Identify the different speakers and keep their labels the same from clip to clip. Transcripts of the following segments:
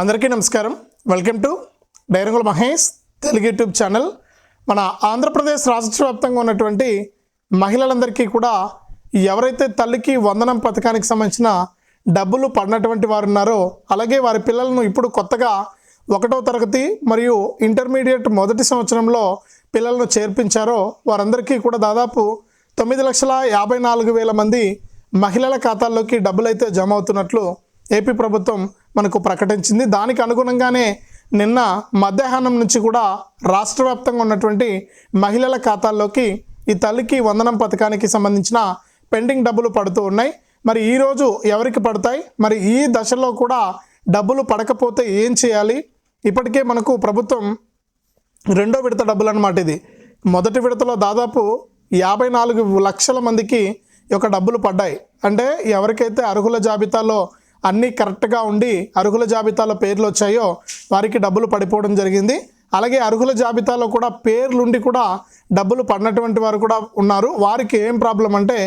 Speaker 1: అందరికీ నమస్కారం. Welcome to Dairangula Mahesh Telugu YouTube channel. మన ఆంధ్రప్రదేశ్ రాష్ట్ర వ్యాప్తంగా ఉన్నటువంటి మహిళలందరికీ కూడా ఎవరైతే తల్లికి వందనం పథకానికి సంబంధించిన డబ్బులు పడినటువంటి వారు ఉన్నారో అలాగే వారి పిల్లలను ఇప్పుడు కొత్తగా ఒకటో తరగతి మరియు ఇంటర్మీడియట్ మొదటి సంవత్సరంలో పిల్లలను చేర్పించారో వారందరికీ కూడా దాదాపు తొమ్మిది లక్షల యాభై నాలుగు వేల మంది మహిళల ఖాతాల్లోకి డబ్బులు అయితే జమ అవుతున్నట్లు ఏపీ ప్రభుత్వం మనకు ప్రకటించింది. దానికి అనుగుణంగానే నిన్న మధ్యాహ్నం నుంచి కూడా రాష్ట్ర వ్యాప్తంగా ఉన్నటువంటి మహిళల ఖాతాల్లోకి ఈ తల్లికి వందనం పథకానికి సంబంధించిన పెండింగ్ డబ్బులు పడుతూ ఉన్నాయి. మరి ఈరోజు ఎవరికి పడతాయి? మరి ఈ దశలో కూడా డబ్బులు పడకపోతే ఏం చేయాలి? ఇప్పటికే మనకు ప్రభుత్వం రెండో విడత డబ్బులు అనమాట ఇది. మొదటి విడతలో దాదాపు యాభై నాలుగు లక్షల మందికి ఈ యొక్క డబ్బులు పడ్డాయి. అంటే ఎవరికైతే అర్హుల జాబితాలో అన్నీ కరెక్ట్గా ఉండి అర్హుల జాబితాలో పేర్లు వచ్చాయో వారికి డబ్బులు పడిపోవడం జరిగింది. అలాగే అర్హుల జాబితాలో కూడా పేర్లుండి కూడా డబ్బులు పడినటువంటి వారు కూడా ఉన్నారు. వారికి ఏం ప్రాబ్లం అంటే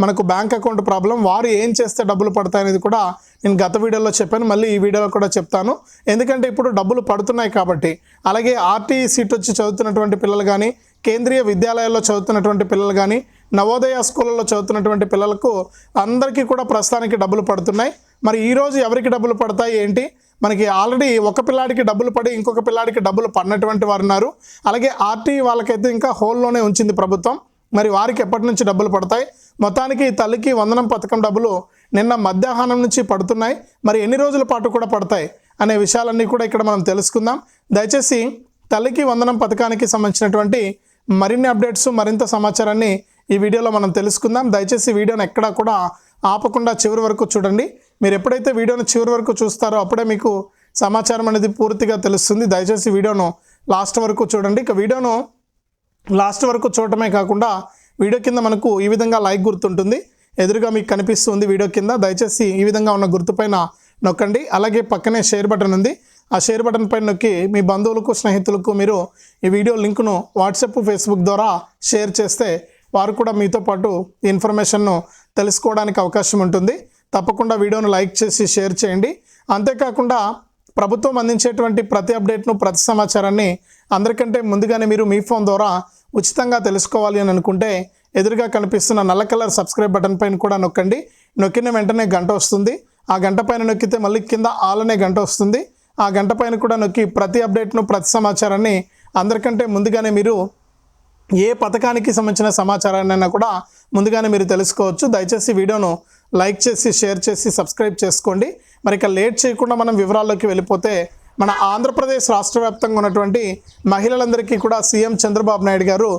Speaker 1: మనకు బ్యాంక్ అకౌంట్ ప్రాబ్లం. వారు ఏం చేస్తే డబ్బులు పడతాయనేది కూడా నేను గత వీడియోలో చెప్పాను. మళ్ళీ ఈ వీడియోలో కూడా చెప్తాను. ఎందుకంటే ఇప్పుడు డబ్బులు పడుతున్నాయి కాబట్టి. అలాగే ఆర్టీఈ సీట్ వచ్చి చదువుతున్నటువంటి పిల్లలు కానీ కేంద్రీయ విద్యాలయాల్లో చదువుతున్నటువంటి పిల్లలు కానీ నవోదయ స్కూళ్ళలో చదువుతున్నటువంటి పిల్లలకు అందరికీ కూడా ప్రస్తుతానికి డబ్బులు పడుతున్నాయి. మరి ఈరోజు ఎవరికి డబ్బులు పడతాయి ఏంటి? మనకి ఆల్రెడీ ఒక పిల్లాడికి డబ్బులు పడి ఇంకొక పిల్లాడికి డబ్బులు పడినటువంటి వారు ఉన్నారు. అలాగే ఆర్టీ వాళ్ళకైతే ఇంకా హోల్లోనే ఉంచింది ప్రభుత్వం. మరి వారికి ఎప్పటి నుంచి డబ్బులు పడతాయి? మొత్తానికి తల్లికి వందనం పథకం డబ్బులు నిన్న మధ్యాహ్నం నుంచి పడుతున్నాయి. మరి ఎన్ని రోజుల పాటు కూడా పడతాయి అనే విషయాలన్నీ కూడా ఇక్కడ మనం తెలుసుకుందాం. దయచేసి తల్లికి వందనం పథకానికి సంబంధించినటువంటి మరిన్ని అప్డేట్స్ మరింత సమాచారాన్ని ఈ వీడియోలో మనం తెలుసుకుందాం. దయచేసి వీడియోను వీడియోని ఎక్కడా కూడా ఆపకుండా చివరి వరకు చూడండి. మీరు ఎప్పుడైతే వీడియోను చివరి వరకు చూస్తారో అప్పుడే మీకు సమాచారం అనేది పూర్తిగా తెలుస్తుంది. దయచేసి వీడియోను లాస్ట్ వరకు చూడండి. ఇక వీడియోను లాస్ట్ వరకు చూడటమే కాకుండా వీడియో కింద మనకు ఈ విధంగా లైక్ గుర్తుంటుంది. ఎదురుగా మీకు కనిపిస్తుంది వీడియో కింద. దయచేసి ఈ విధంగా ఉన్న గుర్తుపైన నొక్కండి. అలాగే పక్కనే షేర్ బటన్ ఉంది. ఆ షేర్ బటన్ పైన నొక్కి మీ బంధువులకు స్నేహితులకు మీరు ఈ వీడియో లింకును వాట్సాప్ ఫేస్బుక్ ద్వారా షేర్ చేస్తే వారు కూడా మీతో పాటు ఇన్ఫర్మేషన్ను తెలుసుకోవడానికి అవకాశం ఉంటుంది. తప్పకుండా వీడియోను లైక్ చేసి షేర్ చేయండి. అంతేకాకుండా ప్రభుత్వం అందించేటువంటి ప్రతి అప్డేట్ను ప్రతి సమాచారాన్ని అందరికంటే ముందుగానే మీరు మీ ఫోన్ ద్వారా ఉచితంగా తెలుసుకోవాలి అని అనుకుంటే ఎదురుగా కనిపిస్తున్న నల్ల కలర్ సబ్స్క్రైబ్ బటన్ పైన కూడా నొక్కండి. నొక్కిన వెంటనే గంట వస్తుంది. ఆ గంట పైన నొక్కితే మళ్ళీ కింద ఆల్ అనే గంట వస్తుంది. ఆ గంట పైన కూడా నొక్కి ప్రతి అప్డేట్ను ప్రతి సమాచారాన్ని అందరికంటే ముందుగానే మీరు ఏ పథకానికి సంబంధించిన సమాచారాన్నైనా కూడా ముందుగానే మీరు తెలుసుకోవచ్చు. దయచేసి వీడియోను లైక్ చేసి షేర్ చేసి సబ్స్క్రైబ్ చేసుకోండి. మరి ఇక లేట్ చేయకుండా మనం వివరాల్లోకి వెళ్ళిపోతే మన ఆంధ్రప్రదేశ్ రాష్ట్ర వ్యాప్తంగా ఉన్నటువంటి మహిళలందరికీ కూడా సీఎం చంద్రబాబు నాయుడు గారు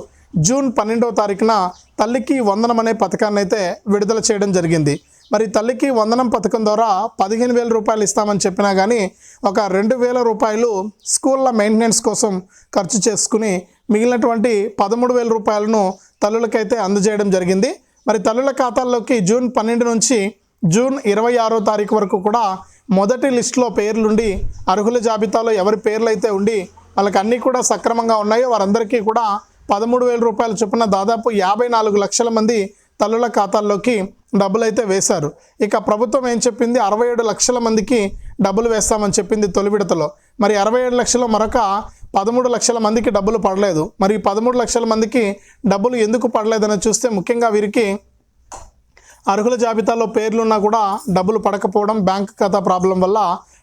Speaker 1: జూన్ పన్నెండవ తారీఖున తల్లికి వందనం అనే పథకాన్ని అయితే విడుదల చేయడం జరిగింది. మరి తల్లికి వందనం పథకం ద్వారా పదిహేను వేల రూపాయలు ఇస్తామని చెప్పినా కానీ ఒక రెండు వేల రూపాయలు స్కూళ్ళ మెయింటెనెన్స్ కోసం ఖర్చు చేసుకుని మిగిలినటువంటి పదమూడు వేల రూపాయలను తల్లులకైతే అందజేయడం జరిగింది. మరి తల్లుల ఖాతాల్లోకి జూన్ పన్నెండు నుంచి జూన్ ఇరవై ఆరో తారీఖు వరకు కూడా మొదటి లిస్టులో పేర్లుండి అర్హుల జాబితాలో ఎవరి పేర్లు అయితే ఉండి వాళ్ళకి అన్నీ కూడా సక్రమంగా ఉన్నాయో వారందరికీ కూడా పదమూడు వేల రూపాయల చొప్పున దాదాపు యాభై నాలుగు లక్షల మంది తల్లుల ఖాతాల్లోకి డబ్బులు అయితే వేశారు. ఇక ప్రభుత్వం ఏం చెప్పింది? అరవై ఏడు లక్షల మందికి డబ్బులు వేస్తామని చెప్పింది తొలి విడతలో. మరి అరవై ఏడు లక్షల మరొక పదమూడు లక్షల మందికి డబ్బులు పడలేదు. మరి పదమూడు లక్షల మందికి డబ్బులు ఎందుకు పడలేదని చూస్తే ముఖ్యంగా వీరికి అర్హుల జాబితాలో పేర్లున్నా కూడా డబ్బులు పడకపోవడం బ్యాంక్ ఖాతా ప్రాబ్లం వల్ల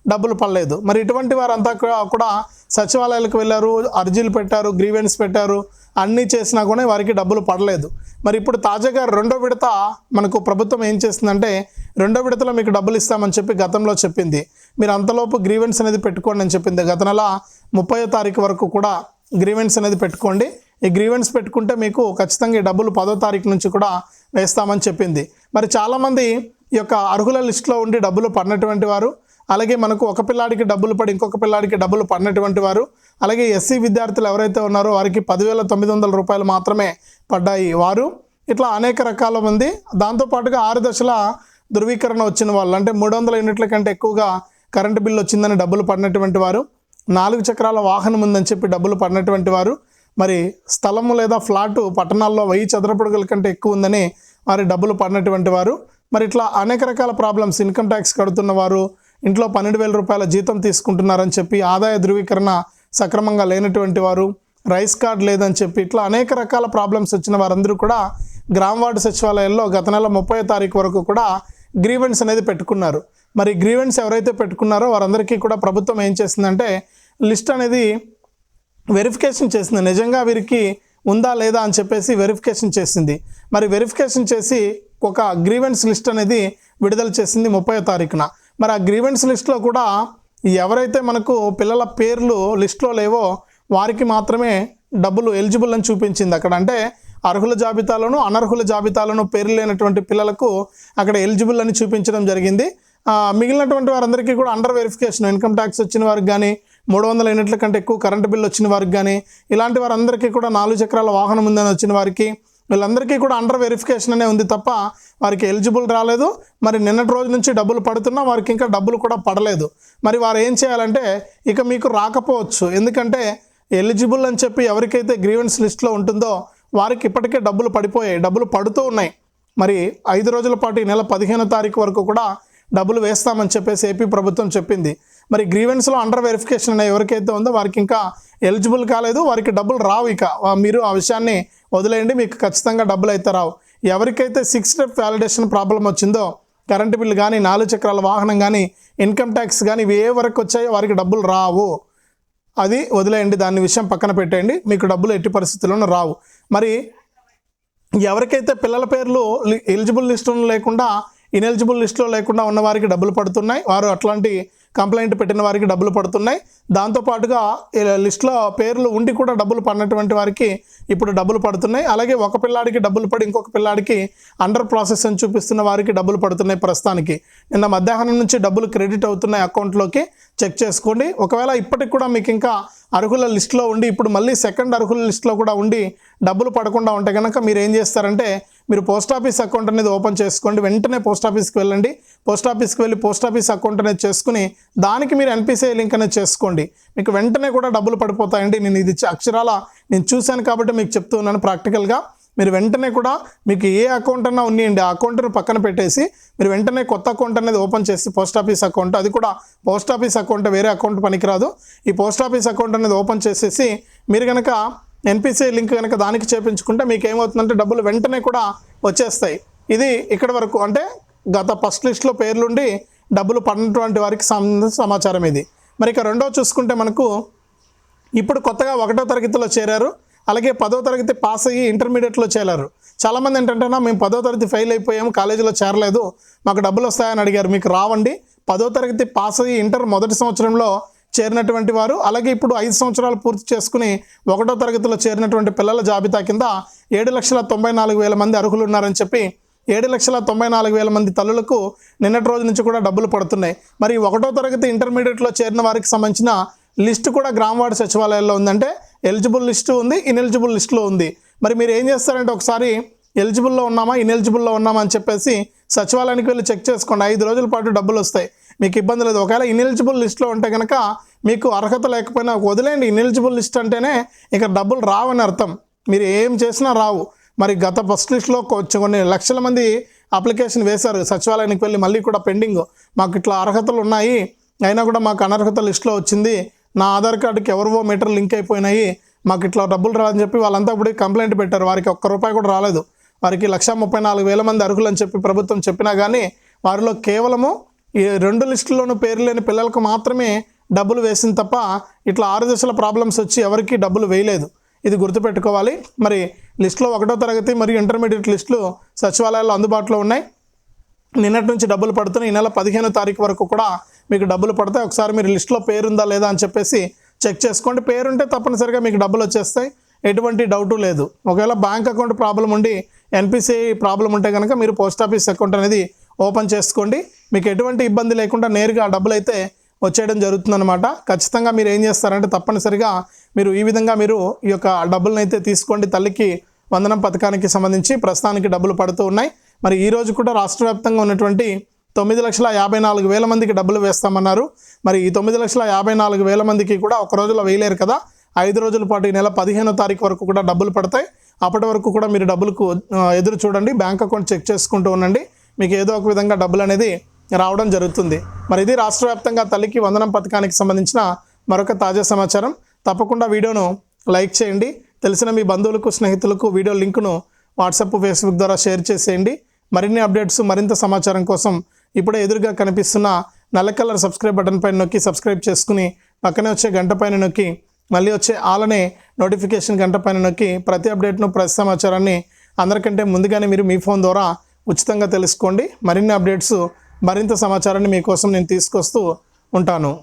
Speaker 1: డబ్బులు పడలేదు. మరి ఇటువంటి వారంతా కూడా- సచివాలయాలకు వెళ్ళారు అర్జీలు పెట్టారు గ్రీవెన్స్ పెట్టారు అన్నీ చేసినా కూడా వారికి డబ్బులు పడలేదు. మరి ఇప్పుడు తాజాగా రెండో విడత మనకు ప్రభుత్వం ఏం చేస్తుందంటే రెండో విడతలో మీకు డబ్బులు ఇస్తామని చెప్పి గతంలో చెప్పింది. మీరు అంతలోపు గ్రీవెన్స్ అనేది పెట్టుకోండి అని చెప్పింది. గత నెల ముప్పై తారీఖు వరకు కూడా గ్రీవెన్స్ అనేది పెట్టుకోండి. ఈ గ్రీవెన్స్ పెట్టుకుంటే మీకు ఖచ్చితంగా ఈ డబ్బులు పదో తారీఖు నుంచి కూడా వేస్తామని చెప్పింది. మరి చాలామంది ఈ యొక్క అర్హుల లిస్టులో ఉండి డబ్బులు పడినటువంటి వారు అలాగే మనకు ఒక పిల్లాడికి డబ్బులు పడి ఇంకొక పిల్లాడికి డబ్బులు పడినటువంటి వారు అలాగే ఎస్సీ విద్యార్థులు ఎవరైతే ఉన్నారో వారికి పదివేల తొమ్మిది వందల రూపాయలు మాత్రమే పడ్డాయి. వారు ఇట్లా అనేక రకాల మంది దాంతోపాటుగా ఆరు దశల ధృవీకరణ వచ్చిన వాళ్ళు అంటే మూడు వందల యూనిట్ల కంటే ఎక్కువగా కరెంటు బిల్లు వచ్చిందని డబ్బులు పడినటువంటి వారు నాలుగు చక్రాల వాహనం ఉందని చెప్పి డబ్బులు పడినటువంటి వారు మరి స్థలము లేదా ఫ్లాటు పట్టణాల్లో వెయ్యి చదరపడుగుల కంటే ఎక్కువ ఉందని వారి డబ్బులు పడినటువంటి వారు మరి ఇట్లా అనేక రకాల ప్రాబ్లమ్స్ ఇన్కమ్ ట్యాక్స్ కడుతున్న వారు ఇంట్లో పన్నెండు వేల రూపాయల జీతం తీసుకుంటున్నారని చెప్పి ఆదాయ ధృవీకరణ సక్రమంగా లేనటువంటి వారు రైస్ కార్డ్ లేదని చెప్పి ఇట్లా అనేక రకాల ప్రాబ్లమ్స్ వచ్చిన వారందరూ కూడా గ్రామ వార్డు సచివాలయాల్లో గత నెల ముప్పై తారీఖు వరకు కూడా గ్రీవెన్స్ అనేది పెట్టుకున్నారు. మరి గ్రీవెన్స్ ఎవరైతే పెట్టుకున్నారో వారందరికీ కూడా ప్రభుత్వం ఏం చేసిందంటే లిస్ట్ అనేది వెరిఫికేషన్ చేసింది. నిజంగా వీరికి ఉందా లేదా అని చెప్పేసి వెరిఫికేషన్ చేసింది. మరి వెరిఫికేషన్ చేసి ఒక గ్రీవెన్స్ లిస్ట్ అనేది విడుదల చేసింది ముప్పై తారీఖున. మరి ఆ గ్రీవెన్స్ లిస్ట్లో కూడా ఎవరైతే మనకు పిల్లల పేర్లు లిస్ట్లో లేవో వారికి మాత్రమే డబ్బులు ఎలిజిబుల్ అని చూపించింది అక్కడ. అంటే అర్హుల జాబితాలను అనర్హుల జాబితాలను పేర్లు లేనటువంటి పిల్లలకు అక్కడ ఎలిజిబుల్ అని చూపించడం జరిగింది. మిగిలినటువంటి వారందరికీ కూడా అండర్ వెరిఫికేషన్ ఇన్కమ్ ట్యాక్స్ వచ్చిన వారికి కానీ మూడు వందల యూనిట్ల కంటే ఎక్కువ కరెంటు బిల్లు వచ్చిన వారికి కానీ ఇలాంటి వారందరికీ కూడా నాలుగు చక్రాల వాహనం ఉందని వచ్చిన వారికి వీళ్ళందరికీ కూడా అండర్ వెరిఫికేషన్ అనే ఉంది తప్ప వారికి ఎలిజిబుల్ రాలేదు. మరి నిన్నటి రోజు నుంచి డబ్బులు పడుతున్నా వారికి ఇంకా డబ్బులు కూడా పడలేదు. మరి వారు ఏం చేయాలంటే ఇక మీకు రాకపోవచ్చు. ఎందుకంటే ఎలిజిబుల్ అని చెప్పి ఎవరికైతే గ్రీవెన్స్ లిస్ట్లో ఉంటుందో వారికి ఇప్పటికే డబ్బులు పడిపోయాయి. డబ్బులు పడుతూ ఉన్నాయి. మరి ఐదు రోజుల పాటు ఈ నెల పదిహేనో తారీఖు వరకు కూడా డబ్బులు వేస్తామని చెప్పేసి ఏపీ ప్రభుత్వం చెప్పింది. మరి గ్రీవెన్స్లో అండర్ వెరిఫికేషన్ అనే ఎవరికైతే ఉందో వారికి ఇంకా ఎలిజిబుల్ కాలేదు. వారికి డబ్బులు రావు ఇక. మీరు ఆ విషయాన్ని వదిలేయండి మీకు ఖచ్చితంగా డబ్బులు అయితే రావు. ఎవరికైతే సిక్స్ స్టెప్ వ్యాలిడేషన్ ప్రాబ్లం వచ్చిందో కరెంటు బిల్లు కానీ నాలుగు చక్రాల వాహనం కానీ ఇన్కమ్ ట్యాక్స్ కానీ ఇవి ఏ వరకు వచ్చాయో వారికి డబ్బులు రావు. అది వదిలేయండి దాని విషయం పక్కన పెట్టేయండి మీకు డబ్బులు ఎట్టి పరిస్థితుల్లోనూ రావు. మరి ఎవరికైతే పిల్లల పేర్లు ఎలిజిబుల్ లిస్టులో లేకుండా ఇనెలిజిబుల్ లిస్టులో లేకుండా ఉన్న వారికి డబ్బులు పడుతున్నాయి వారు అట్లాంటి కంప్లైంట్ పెట్టిన వారికి డబ్బులు పడుతున్నాయి. దాంతోపాటుగా ఈ లిస్టులో పేర్లు ఉండి కూడా డబ్బులు పడినటువంటి వారికి ఇప్పుడు డబ్బులు పడుతున్నాయి. అలాగే ఒక పిల్లాడికి డబ్బులు పడి ఇంకొక పిల్లాడికి అండర్ ప్రాసెస్ అని చూపిస్తున్న వారికి డబ్బులు పడుతున్నాయి ప్రస్తుతానికి. నిన్న మధ్యాహ్నం నుంచి డబ్బులు క్రెడిట్ అవుతున్నాయి అకౌంట్లోకి. చెక్ చేసుకోండి. ఒకవేళ ఇప్పటికి కూడా మీకు ఇంకా అర్హుల లిస్టులో ఉండి ఇప్పుడు మళ్ళీ సెకండ్ అర్హుల లిస్టులో కూడా ఉండి డబ్బులు పడకుండా ఉంటే కనుక మీరు ఏం చేస్తారంటే మీరు పోస్ట్ ఆఫీస్ అకౌంట్ అనేది ఓపెన్ చేసుకోండి. వెంటనే పోస్ట్ ఆఫీస్కి వెళ్ళండి. పోస్ట్ ఆఫీస్కి వెళ్ళి పోస్ట్ ఆఫీస్ అకౌంట్ అనేది చేసుకుని దానికి మీరు ఎన్పిసిఐ లింక్ అనేది చేసుకోండి. మీకు వెంటనే కూడా డబ్బులు పడిపోతాయండి. నేను ఇది అక్షరాల నేను చూశాను కాబట్టి మీకు చెప్తూ ఉన్నాను ప్రాక్టికల్గా. మీరు వెంటనే కూడా మీకు ఏ అకౌంట్ అన్నా ఉన్నాయండి. ఆ అకౌంట్ను పక్కన పెట్టేసి మీరు వెంటనే కొత్త అకౌంట్ అనేది ఓపెన్ చేసి పోస్ట్ ఆఫీస్ అకౌంట్ అది కూడా పోస్ట్ ఆఫీస్ అకౌంట్ వేరే అకౌంట్ పనికిరాదు. ఈ పోస్ట్ ఆఫీస్ అకౌంట్ అనేది ఓపెన్ చేసేసి మీరు కనుక ఎన్పిసి లింక్ కనుక దానికి చేపించుకుంటే మీకు ఏమవుతుందంటే డబ్బులు వెంటనే కూడా వచ్చేస్తాయి. ఇది ఇక్కడ వరకు అంటే గత ఫస్ట్ లిస్ట్లో పేర్లుండి డబ్బులు పడినటువంటి వారికి సంబంధించిన సమాచారం ఇది. మరి ఇక రెండో చూసుకుంటే మనకు ఇప్పుడు కొత్తగా ఒకటో తరగతిలో చేరారు. అలాగే పదో తరగతి పాస్ అయ్యి ఇంటర్మీడియట్లో చేరారు. చాలామంది ఏంటంటే మేము పదో తరగతి ఫెయిల్ అయిపోయాము కాలేజీలో చేరలేదు మాకు డబ్బులు వస్తాయని అడిగారు. మీకు రావండి. పదో తరగతి పాస్ అయ్యి ఇంటర్ మొదటి సంవత్సరంలో చేరినటువంటి వారు. అలాగే ఇప్పుడు ఐదు సంవత్సరాలు పూర్తి చేసుకుని ఒకటో తరగతిలో చేరినటువంటి పిల్లల జాబితా కింద ఏడు లక్షల తొంభై నాలుగు వేల మంది అర్హులు ఉన్నారని చెప్పి ఏడు లక్షల తొంభై నాలుగు వేల మంది తల్లులకు నిన్నటి రోజు నుంచి కూడా డబ్బులు పడుతున్నాయి. మరి ఒకటో తరగతి ఇంటర్మీడియట్లో చేరిన వారికి సంబంధించిన లిస్టు కూడా గ్రామ సచివాలయాల్లో ఉందంటే ఎలిజిబుల్ లిస్టు ఉంది ఇన్ఎలిజిబుల్ లిస్టులో ఉంది. మరి మీరు ఏం చేస్తారంటే ఒకసారి ఎలిజిబుల్లో ఉన్నామా ఇన్ఎలిజిబుల్లో ఉన్నామా అని చెప్పేసి సచివాలయానికి వెళ్ళి చెక్ చేసుకోండి. ఐదు రోజుల పాటు డబ్బులు వస్తాయి. మీకు ఇబ్బంది లేదు. ఒకవేళ ఇన్ఎలిజిబుల్ లిస్ట్లో ఉంటే కనుక మీకు అర్హత లేకపోయినా వదిలేండి ఇన్ఎలిజిబుల్ లిస్ట్ అంటేనే ఇక డబ్బులు రావని అర్థం. మీరు ఏం చేసినా రావు. మరి గత ఫస్ట్ లిస్ట్లో కొంచెం కొన్ని లక్షల మంది అప్లికేషన్ వేశారు. సచివాలయానికి వెళ్ళి మళ్ళీ కూడా పెండింగ్ మాకు ఇట్లా అర్హతలు ఉన్నాయి. అయినా కూడా మాకు అనర్హత లిస్ట్లో వచ్చింది. నా ఆధార్ కార్డుకి ఎవరివో మీటర్ లింక్ అయిపోయినాయి. మాకు ఇట్లా డబ్బులు రాదని చెప్పి వాళ్ళంతా ఇప్పుడు కంప్లైంట్ పెట్టారు. వారికి ఒక్క రూపాయి కూడా రాలేదు. వారికి లక్ష ముప్పై నాలుగు వేల మంది అర్హులు అని చెప్పి ప్రభుత్వం చెప్పినా కానీ వారిలో కేవలము ఈ రెండు లిస్టుల్లోనూ పేరు లేని పిల్లలకు మాత్రమే డబ్బులు వేసింది తప్ప ఇట్లా ఆరు దశల ప్రాబ్లమ్స్ వచ్చి ఎవరికీ డబ్బులు వేయలేదు. ఇది గుర్తుపెట్టుకోవాలి. మరి లిస్టులో ఒకటో తరగతి మరియు ఇంటర్మీడియట్ లిస్టులు సచివాలయాల్లో అందుబాటులో ఉన్నాయి. నిన్నటి నుంచి డబ్బులు పడుతున్నాయి. ఈ నెల పదిహేనో తారీఖు వరకు కూడా మీకు డబ్బులు పడతాయి. ఒకసారి మీరు లిస్ట్లో పేరుందా లేదా అని చెప్పేసి చెక్ చేసుకోండి. పేరుంటే తప్పనిసరిగా మీకు డబ్బులు వచ్చేస్తాయి. ఎటువంటి డౌటు లేదు. ఒకవేళ బ్యాంక్ అకౌంట్ ప్రాబ్లం ఉండి ఎన్పిసిఐ ప్రాబ్లం ఉంటే కనుక మీరు పోస్ట్ ఆఫీస్ అకౌంట్ అనేది ఓపెన్ చేసుకోండి. మీకు ఎటువంటి ఇబ్బంది లేకుండా నేరుగా డబ్బులు అయితే వచ్చేయడం జరుగుతుందన్నమాట. ఖచ్చితంగా మీరు ఏం చేస్తారంటే తప్పనిసరిగా మీరు ఈ విధంగా మీరు ఈ యొక్క డబ్బులను అయితే తీసుకోండి. తల్లికి వందనం పథకానికి సంబంధించి ప్రస్తుతానికి డబ్బులు పడుతూ ఉన్నాయి. మరి ఈ రోజు కూడా రాష్ట్ర వ్యాప్తంగా ఉన్నటువంటి తొమ్మిది లక్షల యాభై నాలుగు వేల మందికి డబ్బులు వేస్తామన్నారు. మరి ఈ తొమ్మిది లక్షల యాభై నాలుగు వేల మందికి కూడా ఒక రోజులో వేయలేరు కదా. ఐదు రోజుల పాటు ఈ నెల పదిహేనో తారీఖు వరకు కూడా డబ్బులు పడతాయి. అప్పటి వరకు కూడా మీరు డబ్బులకు ఎదురు చూడండి. బ్యాంక్ అకౌంట్ చెక్ చేసుకుంటూ ఉండండి. మీకు ఏదో ఒక విధంగా డబ్బులు అనేది రావడం జరుగుతుంది. మరి ఇది రాష్ట్ర వ్యాప్తంగా తల్లికి వందనం పథకానికి సంబంధించిన మరొక తాజా సమాచారం. తప్పకుండా వీడియోను లైక్ చేయండి. తెలిసిన మీ బంధువులకు స్నేహితులకు వీడియో లింకును వాట్సాప్ ఫేస్బుక్ ద్వారా షేర్ చేసేయండి. మరిన్ని అప్డేట్స్ మరింత సమాచారం కోసం ఇప్పుడే ఎదురుగా కనిపిస్తున్న నల్ల కలర్ సబ్స్క్రైబ్ బటన్ పైన నొక్కి సబ్స్క్రైబ్ చేసుకుని పక్కనే వచ్చే గంట పైన నొక్కి మళ్ళీ వచ్చే ఆలనే నోటిఫికేషన్ గంట పైన నొక్కి ప్రతి అప్డేట్ను ప్రతి సమాచారాన్ని అందరికంటే ముందుగానే మీరు మీ ఫోన్ ద్వారా ఉచితంగా తెలుసుకోండి. మరిన్ని అప్డేట్స్ మరింత సమాచారాన్ని మీకోసం నేను తీసుకొస్తూ ఉంటాను.